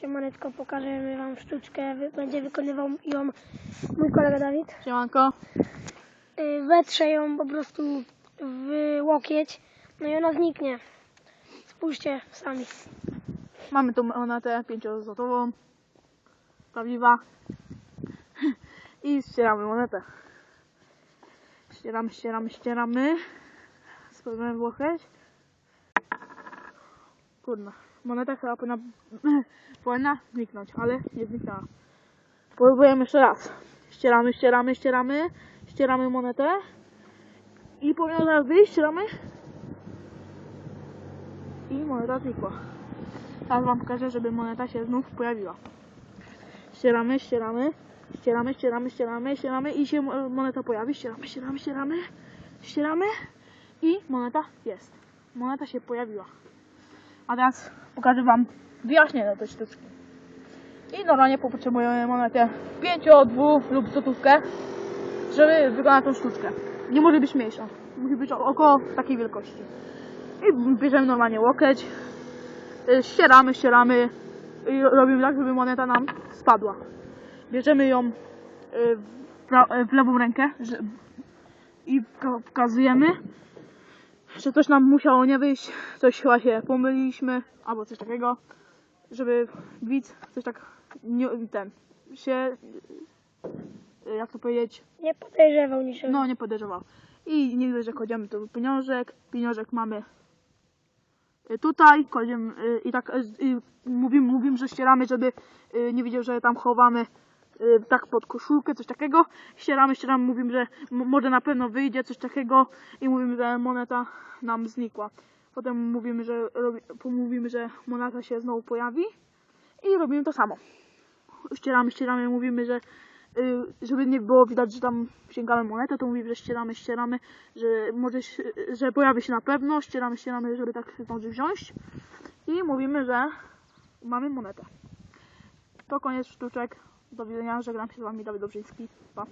Siemaneczko, pokażemy Wam sztuczkę. Będzie wykonywał ją mój kolega Dawid. Siemanko. Y, Wetrze ją po prostu w łokieć, no i ona zniknie. Spójrzcie sami. Mamy tu monetę pięciozłotową. Prawdziwa. I ścieramy monetę. Ścieramy, ścieramy, ścieramy. Spróbujemy włocheć. Kurna. Moneta chyba powinna, powinna zniknąć, ale nie zniknęła. Próbujemy jeszcze raz. Ścieramy, ścieramy, ścieramy. Ścieramy monetę. I powinno zaraz wyjść, ścieramy. I moneta znikła. Teraz wam pokażę, żeby moneta się znów pojawiła. Ścieramy, ścieramy, ścieramy, ścieramy, ścieramy, ścieramy i się moneta pojawi. Ścieramy, ścieramy, ścieramy, ścieramy i moneta jest. Moneta się pojawiła. A teraz pokażę wam wyjaśnienie tej sztuczki. I normalnie potrzebujemy monetę 5, 2 lub złotówkę, żeby wykonać tą sztuczkę. Nie może być mniejsza. Musi być około takiej wielkości. I bierzemy normalnie łokieć, y, ścieramy, ścieramy i robimy tak, żeby moneta nam spadła. Bierzemy ją y, w, y, w lewą rękę i poka- pokazujemy, że coś nam musiało nie wyjść, coś chyba się pomyliliśmy, albo coś takiego, żeby widz coś tak nie, ten się, y, jak to powiedzieć, Nie podejrzewał niczego. no, nie podejrzewał. I nie widać, że kładziemy tu pieniążek. Pieniążek mamy y, tutaj, kładziemy y, i tak y, mówimy, mówimy, że ścieramy, żeby nie widział, że tam chowamy y, tak pod koszulkę, coś takiego. Ścieramy, ścieramy, mówimy, że może na pewno wyjdzie coś takiego i mówimy, że moneta nam znikła. Potem mówimy, że mówimy, że moneta się znowu pojawi i robimy to samo. Ścieramy, ścieramy, mówimy, że y, żeby nie było widać, że tam sięgamy monetę, to mówimy, że ścieramy, ścieramy, że może, że pojawi się na pewno, ścieramy, ścieramy, żeby tak zdążyć wziąć i mówimy, że mamy monetę. To koniec sztuczek. Do widzenia, żegnam się z Wami Dawid Dobrzyński. Pa.